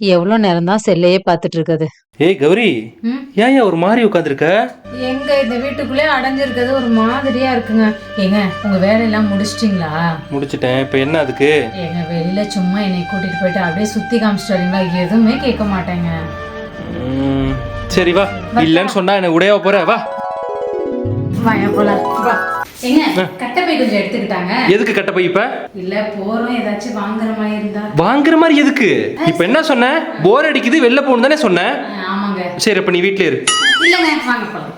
எவ்வளவு நேரம் தான் செல்லையே பார்த்துட்டு இருக்குது ஏய் கௌரி? ஏன் ஒரு மாதிரி உட்காந்துருக்க எங்க இந்த வீட்டுக்குள்ளே அடைஞ்சிருக்கிறது ஒரு மாதிரியா இருக்குங்க. ஏங்க உங்க வேலையெல்லாம் முடிச்சிட்டிங்களா? முடிச்சிட்டேன். இப்போ என்ன அதுக்கு? ஏங்க வெளியில சும்மா என்னை கூட்டிட்டு போயிட்டு அப்படியே சுத்தி காமிச்சிட்டு வரீங்களா? எதுவுமே கேட்க மாட்டேங்க. சரி வா. இல்லைன்னு சொன்னா என்ன உடையவா போற. வா. வாயா போலாம் வா. ஏங்க கட்டப்பை கொஞ்சம் எடுத்துக்கிட்டாங்க. எதுக்கு கட்ட போய் இப்ப? இல்ல போறோம். ஏதாச்சும் வாங்குற மாதிரி இருந்தா. வாங்குற மாதிரி எதுக்கு? இப்ப என்ன சொன்ன? போர் அடிக்குது வெளில போகணும் தானே ஆமாங்க. சரி அப்ப நீ வீட்லயே இரு. இல்லங்க வாங்க போலாம்.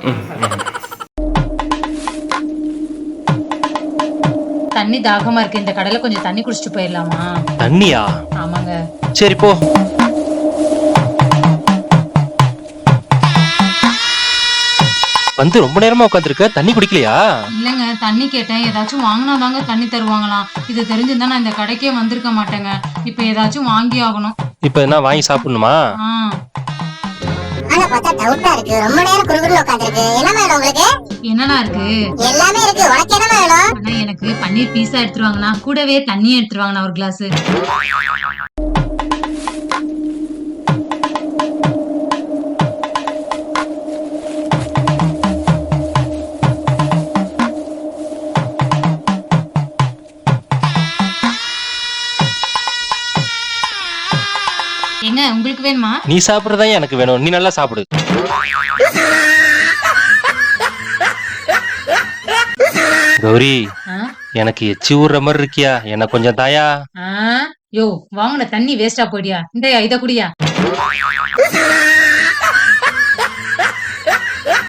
தண்ணி தாகமா இருக்கு. இந்த கடையில கொஞ்சம் தண்ணி குடிச்சிட்டு போயிடலாமா? தண்ணியா? ஆமாங்க. சரி போ. வந்து ரொம்ப நேரமா உட்காந்துருக்க தண்ணி குடிக்கலையா? இல்லைங்க தண்ணி கேட்டேன். ஏதாச்சும் வாங்கினாதாங்க தண்ணி தருவாங்களாம். இது தெரிஞ்சிருந்தா நான் இந்த கடைக்கே வந்திருக்க மாட்டேங்க. இப்போ ஏதாச்சும் வாங்கி ஆகணும். இப்ப என்ன வாங்கி சாப்பிடணுமா? ஆனா பார்த்தா டவுட்டா இருக்கு. ரொம்ப நேரம் குறுகுறுல உட்காந்துருக்கு என்ன வேணும் உங்களுக்கு? என்னடா இருக்கு? எல்லாமே இருக்கு. உனக்கு என்ன வேணும் அண்ணா எனக்கு பன்னீர் பீஸா எடுத்துருவாங்கண்ணா. கூடவே தண்ணியும் எடுத்துருவாங்கண்ணா ஒரு கிளாஸ் எங்க உங்களுக்கு வேணுமா? நீ சாப்பிடுறதா எனக்கு வேணும். நீ நல்லா சாப்பிடு. கௌரி ஆ? எனக்கு எச்சி ஊறுற மாதிரி இருக்கியா? எனக்கு கொஞ்சம் தாயா? ஆ? யோ வாங்கின தண்ணி வேஸ்டா போயிடியா இந்தயா இத குடியா?